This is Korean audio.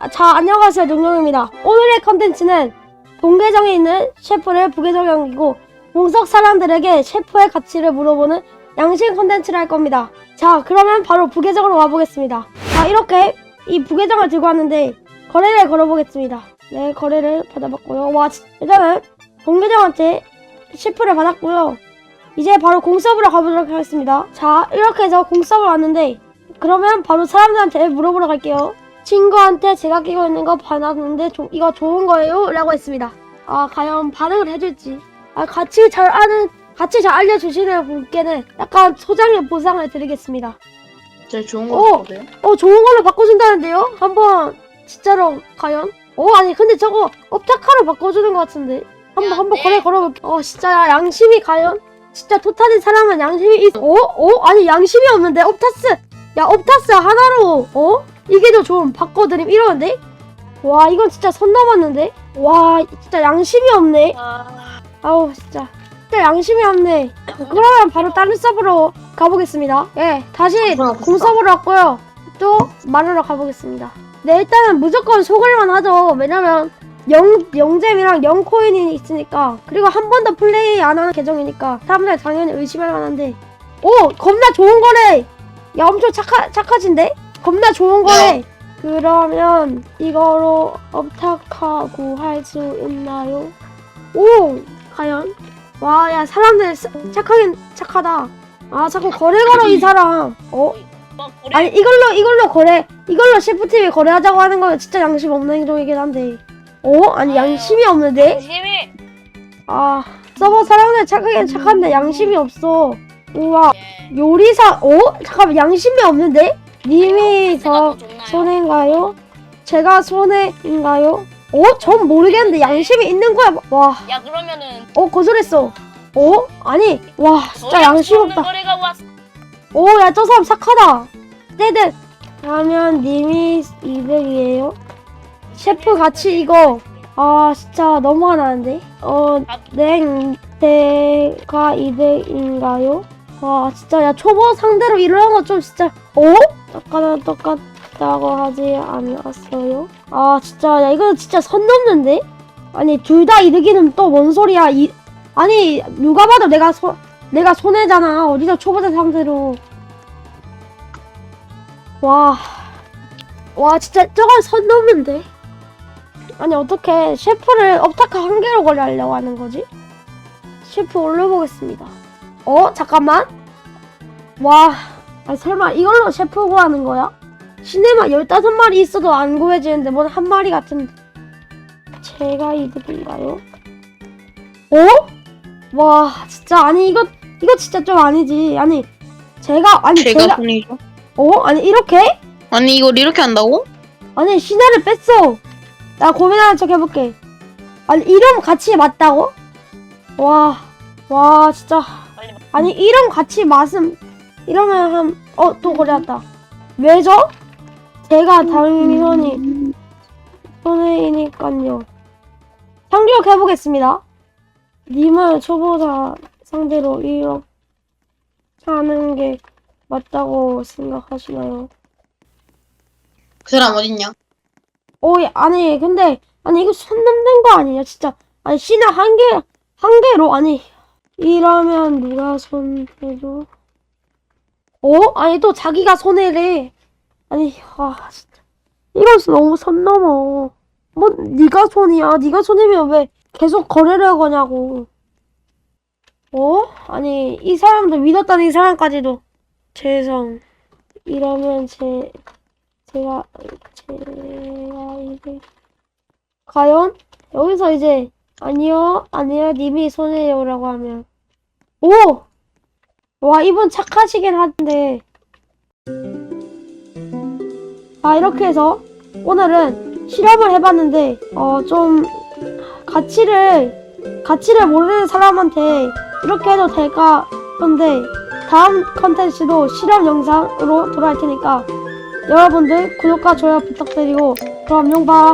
아, 자, 안녕하세요. 농룡입니다. 오늘의 컨텐츠는 동계정에 있는 셰프를 부계정에 옮기고 공석 사람들에게 셰프의 가치를 물어보는 양심 컨텐츠를 할 겁니다. 자, 그러면 바로 부계정으로 와보겠습니다. 자, 이렇게 이 부계정을 들고 왔는데 거래를 걸어보겠습니다. 네, 거래를 받아봤고요. 와, 지- 일단은 동계정한테 셰프를 받았고요. 이제 바로 공서브로 가보도록 하겠습니다. 자, 이렇게 해서 공서브로 왔는데 그러면 바로 사람들한테 물어보러 갈게요. 친구한테 제가 끼고 있는 거 받았는데 조- 이거 좋은 거예요? 라고 했습니다. 아, 과연 반응을 해줄지. 아, 같이 잘 아는, 같이 잘 알려주시는 분께는 약간 소장의 보상을 드리겠습니다. 제일 좋은 어. 거 같거든. 어, 좋은 걸로 바꿔준다는데요? 한번, 진짜로, 과연? 어, 아니, 근데 저거, 업타카로 바꿔주는 것 같은데. 한번, 야, 한번 네. 거래 걸어볼게. 어, 진짜, 양심이 과연? 진짜 토타진 사람은 양심이 있, 어? 어? 아니, 양심이 없는데? 업타스! 야, 업타스 하나로, 어? 이게 더 좋은, 바꿔드림, 이러는데? 와, 이건 진짜 선 넘었는데? 와, 진짜 양심이 없네. 아우, 진짜. 진짜 양심이 없네. 그러면 바로 다른 서버로 가보겠습니다. 예, 다시 들어가봅시다. 공서버로 왔고요. 또 말하러 가보겠습니다. 네, 일단은 무조건 속을만 하죠. 왜냐면 영, 영잼이랑 영코인이 있으니까 그리고 한 번도 플레이 안 하는 계정이니까 사람들 당연히 의심할 만한데 오! 겁나 좋은 거래! 야 엄청 착하, 착하진데? 겁나 좋은 거래! 그러면 이거로 업탁하고 할 수 있나요? 오! 과연? 와, 야, 사람들 스- 착하긴 착하다. 아, 자꾸 거래 걸어, 이 사람. 어? 아니, 이걸로, 이걸로 거래, 이걸로 셰프팀이 거래하자고 하는 거면 진짜 양심 없는 행동이긴 한데. 어? 아니, 양심이 없는데? 심이 아, 서버 사람들 착하긴 착한데 양심이 없어. 우와, 요리사, 어? 잠깐만, 양심이 없는데? 님이 저 손해인가요? 제가 손해인가요? 어? 전 모르겠는데 양심이 있는 거야. 와, 야 그러면은 어, 거절했어. 어? 아니, 와, 진짜 양심 없다. 거리가 왔어. 오, 야, 저 사람 착하다. 네네. 하면 님이 2등이에요. 셰프 같이 이거. 아, 진짜 너무 하나는데. 어, 냉, 대가 2등인가요? 와, 진짜, 야, 초보 상대로 이러는 거 좀 진짜, 어? 아까랑 똑같다고 하지 않았어요? 아, 진짜, 야, 이거 진짜 선 넘는데? 아니, 둘 다 이득이는 또 뭔 소리야. 이, 아니, 누가 봐도 내가 손, 내가 손해잖아. 어디서 초보자 상대로. 와. 와, 진짜 저건 선 넘는데? 아니, 어떻게 셰프를 업타카 한 개로 거래하려고 하는 거지? 셰프 올려보겠습니다. 어? 잠깐만. 와. 아, 설마 이걸로 셰프 구하는 거야? 시네마 15마리 있어도 안 구해지는데 뭔 한 마리 같은 제가 이득인가요? 어? 와, 진짜 아니 이거 이거 진짜 좀 아니지. 아니 제가 아니 제가 제가 손이죠. 어 아니 이렇게 아니 이걸 이렇게 한다고? 아니 신화를 뺐어. 나 고민하는 척 해볼게. 아니 이름 같이 맞다고? 와, 와 진짜 아니 이름 같이 맞음 이러면 한 어또 거래했다. 왜죠? 제가 당연히 손해이니까요. 상기력 해보겠습니다. 님은 초보자 상대로 이렇게 하는 게 맞다고 생각하시나요? 그 사람 어딨냐? 어, 예, 아니, 근데, 아니, 이거 손 넘는 거 아니냐, 진짜. 아니, 신화 한 개, 한 개로, 아니, 이러면 누가 손해도? 어? 아니, 또 자기가 손해래. 아니, 아, 진짜. 이건 너무 선 넘어. 뭐, 네가 손이야. 네가 손이면 왜 계속 거래를 거냐고. 어? 아니, 이 사람도 믿었다는 이 사람까지도. 죄송. 이러면 제, 제가, 제가 이제 과연 여기서 이제 아니요 아니요 님이 손해요라고 하면 오! 와 이분 착하시긴 한데 아 이렇게 해서 오늘은 실험을 해봤는데 어 좀 가치를 가치를 모르는 사람한테 이렇게 해도 될까 근데 다음 컨텐츠도 실험 영상으로 돌아올 테니까 여러분들 구독과 좋아요 부탁드리고 그럼 용봐